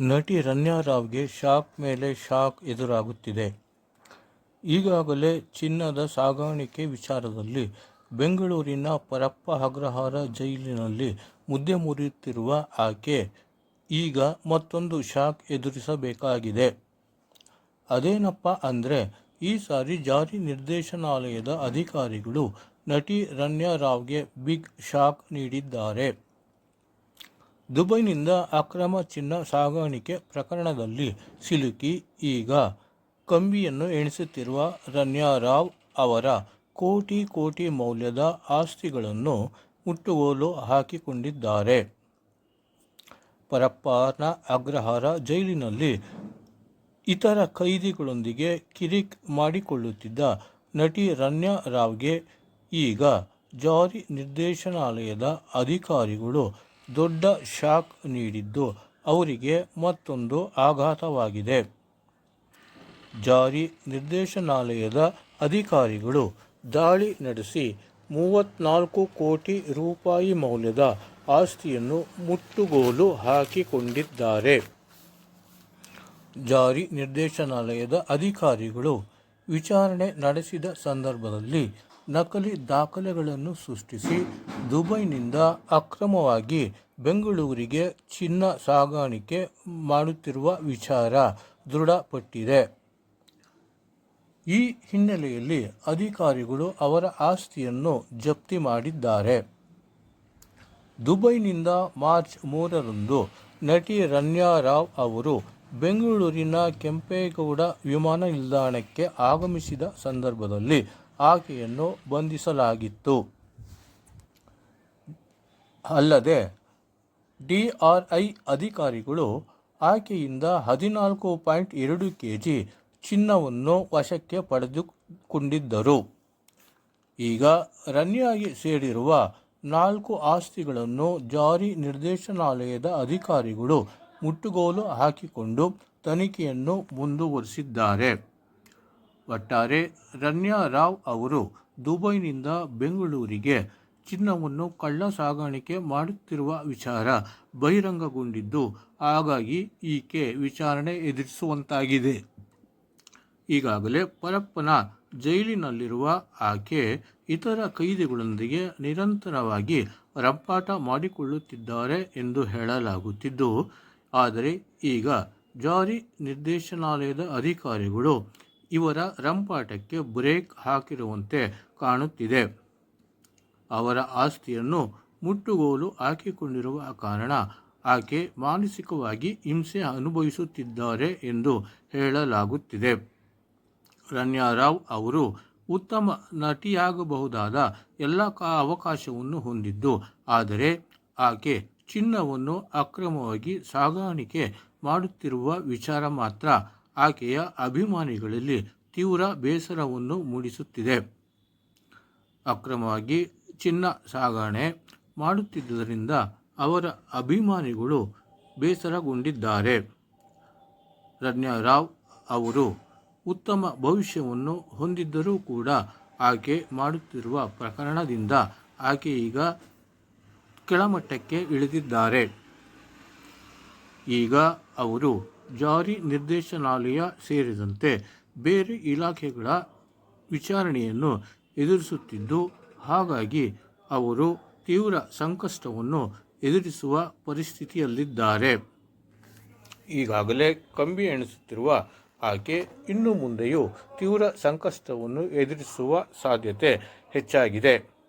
ನಟಿ ರನ್ಯಾ ರಾವ್ಗೆ ಶಾಕ್ ಮೇಲೆ ಶಾಕ್ ಎದುರಾಗುತ್ತಿದೆ. ಈಗಾಗಲೇ ಚಿನ್ನದ ಸಾಗಾಣಿಕೆ ವಿಚಾರದಲ್ಲಿ ಬೆಂಗಳೂರಿನ ಪರಪ್ಪ ಅಗ್ರಹಾರ ಜೈಲಿನಲ್ಲಿ ಮುದ್ದೆ ಮುರಿಯುತ್ತಿರುವ ಆಕೆ ಈಗ ಮತ್ತೊಂದು ಶಾಕ್ ಎದುರಿಸಬೇಕಾಗಿದೆ. ಅದೇನಪ್ಪ ಅಂದರೆ, ಈ ಸಾರಿ ಜಾರಿ ನಿರ್ದೇಶನಾಲಯದ ಅಧಿಕಾರಿಗಳು ನಟಿ ರನ್ಯಾ ರಾವ್ಗೆ ಬಿಗ್ ಶಾಕ್ ನೀಡಿದ್ದಾರೆ. ದುಬೈನಿಂದ ಅಕ್ರಮ ಚಿನ್ನ ಸಾಗಾಣಿಕೆ ಪ್ರಕರಣದಲ್ಲಿ ಸಿಲುಕಿ ಈಗ ಕಂಬಿಯನ್ನು ಎಣಿಸುತ್ತಿರುವ ರನ್ಯಾ ರಾವ್ ಅವರ ಕೋಟಿ ಕೋಟಿ ಮೌಲ್ಯದ ಆಸ್ತಿಗಳನ್ನು ಮುಟ್ಟುಗೋಲು ಹಾಕಿಕೊಂಡಿದ್ದಾರೆ. ಪರಪ್ಪನ ಅಗ್ರಹಾರ ಜೈಲಿನಲ್ಲಿ ಇತರ ಖೈದಿಗಳೊಂದಿಗೆ ಕಿರಿಕ್ ಮಾಡಿಕೊಳ್ಳುತ್ತಿದ್ದ ನಟಿ ರನ್ಯಾ ರಾವ್ಗೆ ಈಗ ಜಾರಿ ನಿರ್ದೇಶನಾಲಯದ ಅಧಿಕಾರಿಗಳು ದೊಡ್ಡ ಶಾಕ್ ನೀಡಿದ್ದು. ಅವರಿಗೆ ಮತ್ತೊಂದು ಆಘಾತವಾಗಿದೆ. ಜಾರಿ ನಿರ್ದೇಶನಾಲಯದ ಅಧಿಕಾರಿಗಳು ದಾಳಿ ನಡೆಸಿ ಮೂವತ್ತ್ನಾಲ್ಕು ಕೋಟಿ ರೂಪಾಯಿ ಮೌಲ್ಯದ ಆಸ್ತಿಯನ್ನು ಮುಟ್ಟುಗೋಲು ಹಾಕಿಕೊಂಡಿದ್ದಾರೆ. ಜಾರಿ ನಿರ್ದೇಶನಾಲಯದ ಅಧಿಕಾರಿಗಳು ವಿಚಾರಣೆ ನಡೆಸಿದ ಸಂದರ್ಭದಲ್ಲಿ ನಕಲಿ ದಾಖಲೆಗಳನ್ನು ಸೃಷ್ಟಿಸಿ ದುಬೈನಿಂದ ಅಕ್ರಮವಾಗಿ ಬೆಂಗಳೂರಿಗೆ ಚಿನ್ನ ಸಾಗಾಣಿಕೆ ಮಾಡುತ್ತಿರುವ ವಿಚಾರ ದೃಢಪಟ್ಟಿದೆ. ಈ ಹಿನ್ನೆಲೆಯಲ್ಲಿ ಅಧಿಕಾರಿಗಳು ಅವರ ಆಸ್ತಿಯನ್ನು ಜಪ್ತಿ ಮಾಡಿದ್ದಾರೆ. ದುಬೈನಿಂದ ಮಾರ್ಚ್ ಮೂರರಂದು ನಟಿ ರನ್ಯಾ ರಾವ್ ಅವರು ಬೆಂಗಳೂರಿನ ಕೆಂಪೇಗೌಡ ವಿಮಾನ ನಿಲ್ದಾಣಕ್ಕೆ ಆಗಮಿಸಿದ ಸಂದರ್ಭದಲ್ಲಿ ಆಕೆಯನ್ನು ಬಂಧಿಸಲಾಗಿತ್ತು. ಅಲ್ಲದೆ ಡಿಆರ್ಐ ಅಧಿಕಾರಿಗಳು ಆಕೆಯಿಂದ ಹದಿನಾಲ್ಕು ಪಾಯಿಂಟ್ ಎರಡು ಕೆ ಜಿ ಚಿನ್ನವನ್ನು ವಶಕ್ಕೆ ಪಡೆದುಕೊಂಡಿದ್ದರು. ಈಗ ರನ್ಯಾಗೆ ಸೇರಿರುವ ನಾಲ್ಕು ಆಸ್ತಿಗಳನ್ನು ಜಾರಿ ನಿರ್ದೇಶನಾಲಯದ ಅಧಿಕಾರಿಗಳು ಮುಟ್ಟುಗೋಲು ಹಾಕಿಕೊಂಡು ತನಿಖೆಯನ್ನು ಮುಂದುವರಿಸಿದ್ದಾರೆ. ಒಟ್ಟಾರೆ ರನ್ಯಾ ರಾವ್ ಅವರು ದುಬೈನಿಂದ ಬೆಂಗಳೂರಿಗೆ ಚಿನ್ನವನ್ನು ಕಳ್ಳ ಸಾಗಾಣಿಕೆ ಮಾಡುತ್ತಿರುವ ವಿಚಾರ ಬಹಿರಂಗಗೊಂಡಿದ್ದು, ಹಾಗಾಗಿ ಈಕೆ ವಿಚಾರಣೆ ಎದುರಿಸುವಂತಾಗಿದೆ. ಈಗಾಗಲೇ ಪರಪ್ಪನ ಜೈಲಿನಲ್ಲಿರುವ ಆಕೆ ಇತರ ಕೈದಿಗಳೊಂದಿಗೆ ನಿರಂತರವಾಗಿ ರಂಪಾಟ ಮಾಡಿಕೊಳ್ಳುತ್ತಿದ್ದಾರೆ ಎಂದು ಹೇಳಲಾಗುತ್ತಿದ್ದು, ಆದರೆ ಈಗ ಜಾರಿ ನಿರ್ದೇಶನಾಲಯದ ಅಧಿಕಾರಿಗಳು ಇವರ ರಂಪಾಟಕ್ಕೆ ಬ್ರೇಕ್ ಹಾಕಿರುವಂತೆ ಕಾಣುತ್ತಿದೆ. ಅವರ ಆಸ್ತಿಯನ್ನು ಮುಟ್ಟುಗೋಲು ಹಾಕಿಕೊಂಡಿರುವ ಕಾರಣ ಆಕೆ ಮಾನಸಿಕವಾಗಿ ಹಿಂಸೆ ಅನುಭವಿಸುತ್ತಿದ್ದಾರೆ ಎಂದು ಹೇಳಲಾಗುತ್ತಿದೆ. ರನ್ಯಾ ರಾವ್ ಅವರು ಉತ್ತಮ ನಟಿಯಾಗಬಹುದಾದ ಎಲ್ಲ ಅವಕಾಶವನ್ನು ಹೊಂದಿದ್ದು, ಆದರೆ ಆಕೆ ಚಿನ್ನವನ್ನು ಅಕ್ರಮವಾಗಿ ಸಾಗಾಣಿಕೆ ಮಾಡುತ್ತಿರುವ ವಿಚಾರ ಮಾತ್ರ ಆಕೆಯ ಅಭಿಮಾನಿಗಳಲ್ಲಿ ತೀವ್ರ ಬೇಸರವನ್ನು ಮೂಡಿಸುತ್ತಿದೆ. ಅಕ್ರಮವಾಗಿ ಚಿನ್ನ ಸಾಗಣೆ ಮಾಡುತ್ತಿದ್ದರಿಂದ ಅವರ ಅಭಿಮಾನಿಗಳು ಬೇಸರಗೊಂಡಿದ್ದಾರೆ. ರಜ್ಞಾರಾವ್ ರಾವ್ ಅವರು ಉತ್ತಮ ಭವಿಷ್ಯವನ್ನು ಹೊಂದಿದ್ದರೂ ಕೂಡ ಆಕೆ ಮಾಡುತ್ತಿರುವ ಪ್ರಕರಣದಿಂದ ಆಕೆ ಈಗ ಕೆಳಮಟ್ಟಕ್ಕೆ ಇಳಿದಿದ್ದಾರೆ. ಈಗ ಅವರು ಜಾರಿ ನಿರ್ದೇಶನಾಲಯ ಸೇರಿದಂತೆ ಬೇರೆ ಇಲಾಖೆಗಳ ವಿಚಾರಣೆಯನ್ನು ಎದುರಿಸುತ್ತಿದ್ದು, ಹಾಗಾಗಿ ಅವರು ತೀವ್ರ ಸಂಕಷ್ಟವನ್ನು ಎದುರಿಸುವ ಪರಿಸ್ಥಿತಿಯಲ್ಲಿದ್ದಾರೆ. ಈಗಾಗಲೇ ಕಂಬಿ ಎಣಿಸುತ್ತಿರುವ ಆಕೆ ಇನ್ನು ಮುಂದೆಯೂ ತೀವ್ರ ಸಂಕಷ್ಟವನ್ನು ಎದುರಿಸುವ ಸಾಧ್ಯತೆ ಹೆಚ್ಚಾಗಿದೆ.